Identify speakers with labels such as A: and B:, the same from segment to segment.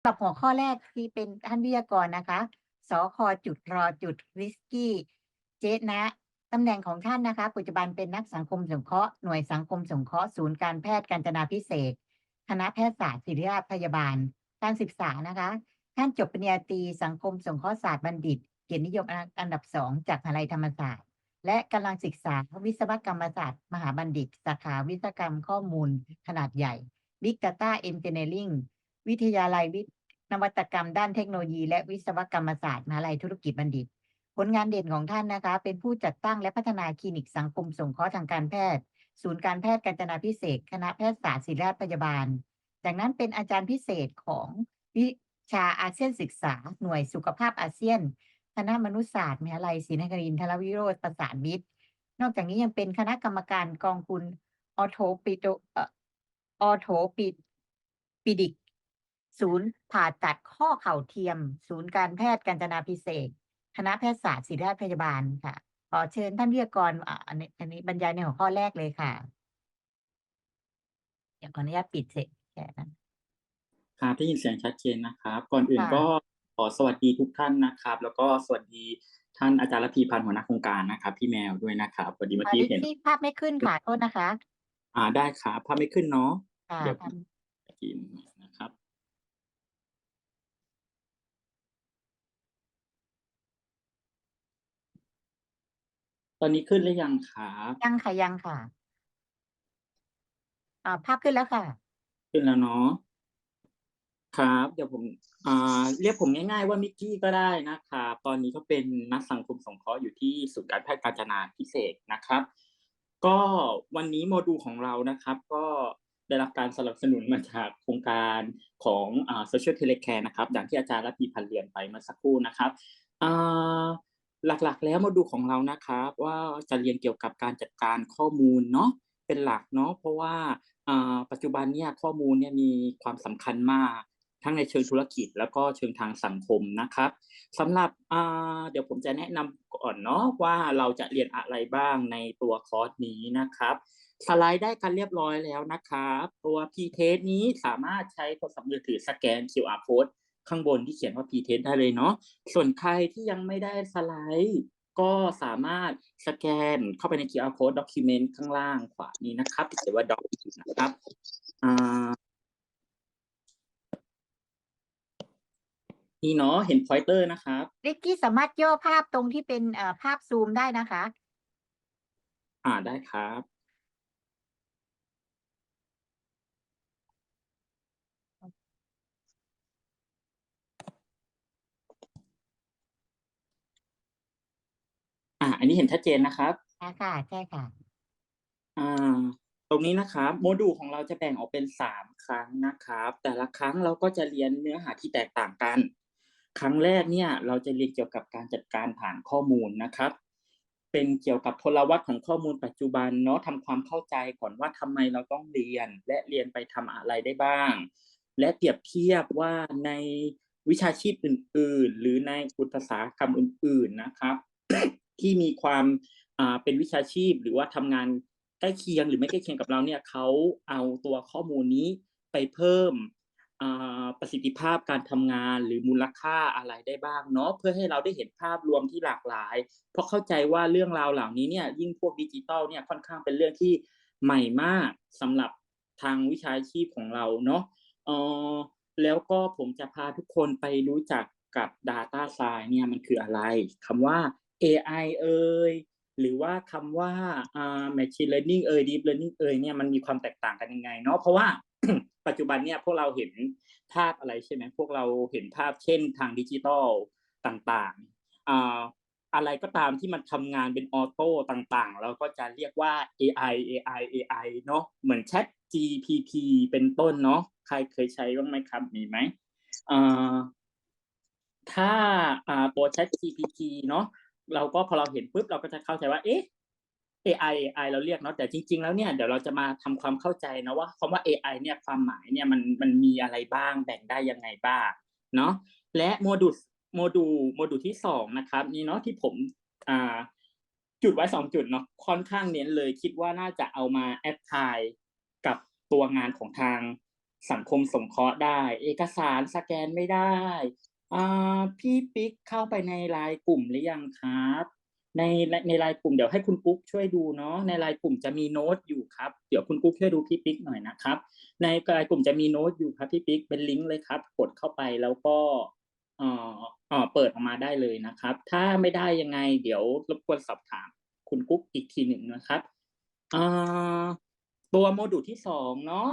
A: สำหรับหัวข้อแรกที่เป็นท่านวิทยากรนะคะ สคจุดรอจุดริสกี้ เจตนะตำแหน่งของท่านนะคะ ปัจจุบันเป็นนักสังคมสงเคราะห์หน่วยสังคมสงเคราะห์ศูนย์การแพทย์กาญจนาพิเศษ คณะแพทยศาสตร์ศิริราชพยาบาล การศึกษานะคะ ท่านจบปริญญาตรีสังคมสงเคราะห์ศาสตร์บัณฑิต เกียรตินิยมอันดับสองจากมหาลัยธรรมศาสตร์ และกำลังศึกษาวิศวกรรมศาสตร์ มหาบัณฑิต สาขาวิศวกรรมข้อมูลขนาดใหญ่ Big Data Engineering วิทยาลัยวินวัตกรรมด้านเทคโนโลยี และวิศวกรรมศาสตร์มหาลัยธุรกิจบัณฑิต ผลงานเด่นของท่านนะคะ เป็นผู้จัดตั้งและพัฒนาคลินิกสังคมสงเคราะห์ทางการแพทย์ ศูนย์การแพทย์กาญจนาพิเศษ คณะแพทยศาสตร์ศิริราชพยาบาล จากนั้นเป็นอาจารย์พิเศษของวิชาอาเซียนศึกษา หน่วยสุขภาพอาเซียน คณะมนุษยศาสตร์มหาลัยศรีนครินทรวิโรธประสานมิตร นอกจากนี้ยังเป็นคณะกรรมการกองทุนออโทปิโดเออโทปิปิดิก ศูนย์ผ่าตัดข้อเข่าเทียม ศูนย์การแพทย์กาญจนาพิเศษกคณะแพทยศาสตร์ศิริราชพยาบาลค่ะ ขอเชิญท่านวิทยากรอ่าอันนี้อันนี้บรรยายในหัวข้อแรกเลยค่ะเดี๋ยวขออนุญาตปิดเสร็จแค่นั้น
B: ครับได้ยินเสียงชัดเจนนะครับ ก่อนอื่น
A: ค่ะ
B: ก็ขอสวัสดีทุกท่านนะครับ แล้วก็สวัสดีท่านอาจารย์ระพีพันธ์หัวหน้าโครงการนะครับ พี่แมวด้วยนะครับพอดีเมื่อ
A: อ่า
B: กี้
A: ดิ
B: เห็น
A: ที่ภาพไม่ขึ้นค่ะโทษนะคะ
B: อ่าได้ครับภาพไม่ขึ้นเนาะ
A: ค่ะ
B: เดี๋ยว
A: ภาพ
B: กินนะครับ ตอนนี้ขึ้นหรือยังครับ
A: ยังค่ะยังค่ะอ่าภาพขึ้นแล้วค่ะ
B: ขึ้นแล้วเนาะครับ เดี๋ยวผมอ่าเรียกผมง่ายๆว่ามิกกี้ก็ได้นะครับตอนนี้ก็เป็นนักสังคมสงเคราะห์อยู่ที่ศูนย์การแพทย์กาญจนาพิเศษกนะครับ ก็วันนี้โมดูลของเรานะครับ ก็ได้รับการสนับสนุนมาจากโครงการของอ่า social telecare นะครับอย่างที่อาจารย์รัตพีพันธ์เรียนไปเมื่อสักครู่นะครับอ่า หลักๆ แล้วโมดูของเรานะครับ ว่าจะเรียนเกี่ยวกับการจัดการข้อมูลเนาะเป็นหลักเนาะเพราะว่าปัจจุบันเนี่ยข้อมูลเนี่ยมีความสำคัญมาก ทั้งในเชิงธุรกิจ แล้วก็เชิงทางสังคมนะครับสำหรับเดี๋ยวผมจะแนะนำก่อนเนาะว่าเราจะเรียนอะไรบ้างในตัวคอร์สนี้นะครับสไลด์ได้กันเรียบร้อยแล้วนะครับ ตัว P-Test นี้สามารถใช้โทรศัพท์มือถือสแกน QR code ข้างบนที่เขียนว่า P-Test ได้เลยเนาะส่วนใครที่ยังไม่ได้สไลด์ ก็สามารถสแกนเข้าไปใน QR code document ข้างล่างขวานี้นะครับที่เขียนว่า doc นะครับอ่านี่เนาะเห็น pointer นะครับ
A: ริกกี้สามารถย่อภาพตรงที่เป็นเอ่อภาพซูมได้นะคะ
B: อ่าได้ครับ อ่าอันนี้เห็นชัดเจนนะครับ
A: ค่ะค่ะใช่ค่ะ
B: อ่าตรงนี้นะครับโมดูลของเราจะแบ่งออกเป็นสามครั้งนะครับ แต่ละครั้งเราก็จะเรียนเนื้อหาที่แตกต่างกัน ครั้งแรกเนี่ยเราจะเรียนเกี่ยวกับการจัดการผ่านข้อมูลนะครับ เป็นเกี่ยวกับพลวัตของข้อมูลปัจจุบันเนาะทำความเข้าใจก่อนว่าทำไมเราต้องเรียน และเรียนไปทำอะไรได้บ้าง และเปรียบเทียบว่าในวิชาชีพอื่น ๆ หรือในอุตสาหกรรมอื่น ๆนะครับ ที่มีความอ่าเป็นวิชาชีพ หรือว่าทำงานใกล้เคียงหรือไม่ใกล้เคียงกับเราเนี่ยเขาเอาตัวข้อมูลนี้ไปเพิ่มประสิทธิภาพการทำงานหรือมูลค่าอะไรได้บ้างเนาะเพื่อให้เราได้เห็นภาพรวมที่หลากหลาย เพราะเข้าใจว่าเรื่องราวเหล่านี้เนี่ยยิ่งพวกดิจิตอลเนี่ยค่อนข้างเป็นเรื่องที่ใหม่มากสำหรับทางวิชาชีพของเราเนาะเออแล้วก็ผมจะพาทุกคนไปรู้จักกับ Data Science เนี่ยมันคืออะไรคำว่า AI เอ่ยหรือว่าคำว่า Machine Learning เอ่ย Deep Learning เอ่ยเนี่ยมันมีความแตกต่างกันยังไงเนาะเพราะว่าปัจจุบันเนี่ยพวกเราเห็นภาพอะไรใช่ไหมพวกเราเห็นภาพเช่นทางดิจิตอลต่างๆอะไรก็ตามที่มันทำงานเป็นออโต้ต่างๆ เราก็จะเรียกว่า AI AI AI เนาะเหมือน Chat GPT เป็นต้นเนาะใครเคยใช้บ้างไหมครับมีไหมถ้าอ่าตัว Chat GPT เนาะ เราก็พอเราเห็นปุ๊บเราก็จะเข้าใจว่า เอ๊ะ AI AI เราเรียกเนาะแต่จริง ๆ แล้วเนี่ยเดี๋ยวเราจะมาทำความเข้าใจนะว่าคำว่า AI เนี่ยความหมายเนี่ยมันมันมีอะไรบ้างแบ่งได้ยังไงบ้างเนาะและโมดูลโมดูลโมดูลที่สองนะครับนี่เนาะที่ผมอ่าจุดไว้สองจุดเนาะค่อนข้างเน้นเลย คิดว่าน่าจะเอามาแอพพลายกับตัวงานของทางสังคมสงเคราะห์ได้ เอกสารสแกนไม่ได้ อ่าพี่ปิ๊กเข้าไปในไลน์กลุ่มหรือยังครับ ในในไลน์กลุ่มเดี๋ยวให้คุณกุ๊กช่วยดูเนาะในไลน์กลุ่มจะมีโน้ตอยู่ครับเดี๋ยวคุณกุ๊กช่วยดูพี่ปิ๊กหน่อยนะครับ ในไลน์กลุ่มจะมีโน้ตอยู่ครับพี่ปิ๊กเป็นลิงก์เลยครับ กดเข้าไปแล้วก็เอ่อเอ่อเปิดออกมาได้เลยนะครับ ถ้าไม่ได้ยังไง เดี๋ยวรบกวนสอบถาม คุณกุ๊กอีกทีหนึ่งนะครับอ่าตัวโมดูลที่สองเนาะ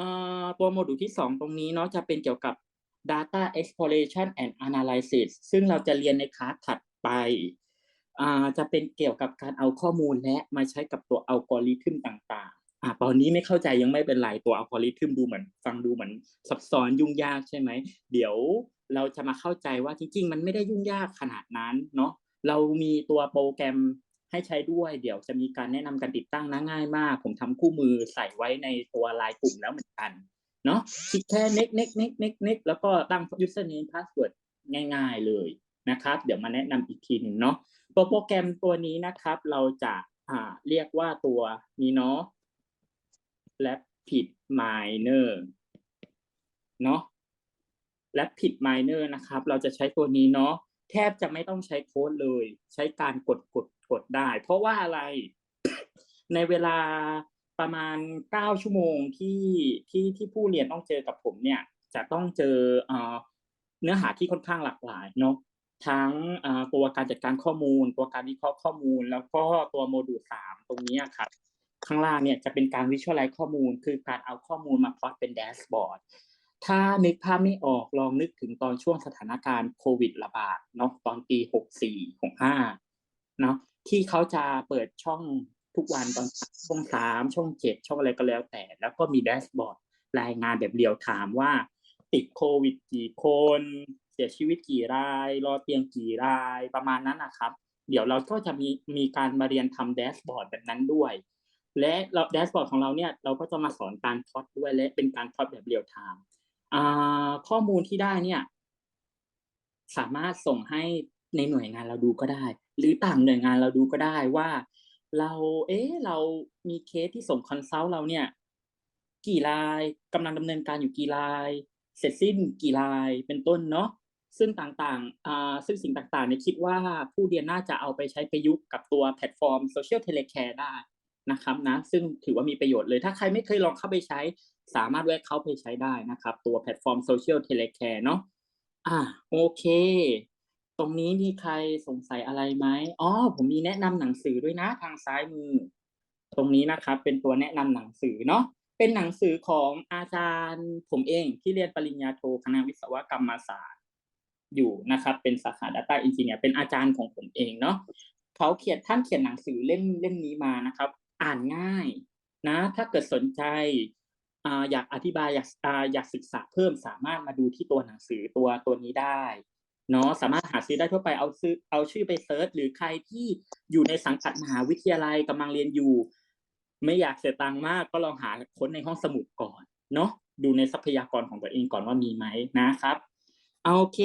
B: อ่าตัวโมดูลที่สองตรงนี้เนาะจะเป็นเกี่ยวกับ data exploration and analysis ซึ่งเราจะเรียนในคลาสถัดไป จะเป็นเกี่ยวกับการเอาข้อมูลและมาใช้กับตัวอัลกอริทึมต่างๆอ่าตอนนี้ไม่เข้าใจยังไม่เป็นไรตัวอัลกอริทึมดูเหมือน ฟังดูเหมือนซับซ้อนยุ่งยากใช่ไหม เดี๋ยวเราจะมาเข้าใจว่าจริงๆ มันไม่ได้ยุ่งยากขนาดนั้นเนาะ เรามีตัวโปรแกรมให้ใช้ด้วย เดี๋ยวจะมีการแนะนำการติดตั้งนะง่ายมาก ผมทำคู่มือใส่ไว้ในตัวไลน์กลุ่มแล้วเหมือนกัน เนาะคลิกแค่ next next next next next แล้วก็ตั้ง username password ง่าย ๆเลยนะครับ เดี๋ยวมาแนะนำอีกทีหนึ่งเนาะโปรแกรมตัวนี้นะครับ เราจะอ่าเรียกว่าตัวนี้เนาะ Rapid Miner เนาะ Rapid Miner นะครับ เราจะใช้ตัวนี้เนาะแทบจะไม่ต้องใช้โค้ดเลย ใช้การกดกดกดได้ เพราะว่าอะไรในเวลา ประมาณเก้าชั่วโมงที่ที่ที่ผู้เรียนต้องเจอกับผมเนี่ย จะต้องเจอเนื้อหาที่ค่อนข้างหลากหลายเนาะทั้งตัวการจัดการข้อมูล ตัวการวิเคราะห์ข้อมูล แล้วก็ตัวโมดูลสามตรงนี้ครับข้างล่างเนี่ยจะเป็นการวิชวลไลซ์ข้อมูล คือการเอาข้อมูลมาพลอตเป็นแดชบอร์ดถ้านึกภาพไม่ออกลองนึกถึงตอนช่วงสถานการณ์โควิดระบาดเนาะตอนปีหกสี่หกห้าเนาะที่เขาจะเปิดช่อง ทุกวันตอนช่องสามช่องเจ็ดช่องอะไรก็แล้วแต่ แล้วก็มีแดชบอร์ดรายงานแบบเรียวไทม์ว่า ติดโควิดกี่คน เสียชีวิตกี่ราย รอเตียงกี่รายประมาณนั้นนะครับ เดี๋ยวเราก็จะมีมีการมาเรียนทำแดชบอร์ดแบบนั้นด้วย และเราแดชบอร์ดของเราเนี่ยเราก็จะมาสอนการพล็อตด้วยและเป็นการพล็อตแบบเรียลไทม์ข้อมูลที่ได้เนี่ย สามารถส่งให้ในหน่วยงานเราดูก็ได้ หรือต่างหน่วยงานเราดูก็ได้ว่า เราเอ๊ะเรามีเคสที่ส่งคอนซัลท์เราเนี่ย กี่รายกำลังดำเนินการอยู่กี่ราย เสร็จสิ้นกี่รายเป็นต้นเนาะซึ่งต่างๆอ่าซึ่งสิ่งต่างๆเนี่ยคิดว่าผู้เรียนน่าจะเอาไปใช้ประยุกต์กับตัวแพลตฟอร์ม Social Telecare ได้นะครับนะซึ่งถือว่ามีประโยชน์เลยถ้าใครไม่เคยลองเข้าไปใช้ สามารถแวะเข้าไปใช้ได้นะครับ ตัวแพลตฟอร์ม Social Telecare เนาะอ่าโอเค ตรงนี้มีใครสงสัยอะไรไหมอ๋อ ผมมีแนะนำหนังสือด้วยนะ ทางซ้ายมือ ตรงนี้นะครับ เป็นตัวแนะนำหนังสือเนาะ เป็นหนังสือของอาจารย์ ผมเองที่เรียนปริญญาโทคณะวิศวกรรมศาสตร์อยู่นะครับ เป็นสาขา Data Engineer เป็นอาจารย์ของผมเองเนาะเขาเขียนท่านเขียนหนังสือเล่มเล่มนี้มานะครับ อ่านง่ายนะ ถ้าเกิดสนใจออยากอธิบายอยากอยากศึกษาเพิ่มสามารถมาดูที่ตัวหนังสือตัวตัวนี้ได้ เนาะสามารถหาซื้อได้ทั่วไปเอาซื้อเอาชื่อไปเซิร์ชหรือใครที่อยู่ในสังกัดมหาวิทยาลัยกำลังเรียนอยู่ ไม่อยากเสียตังค์มาก ก็ลองหาค้นในห้องสมุดก่อนเนาะดูในทรัพยากรของตัวเองก่อนว่ามีไหมนะครับเอาโอเค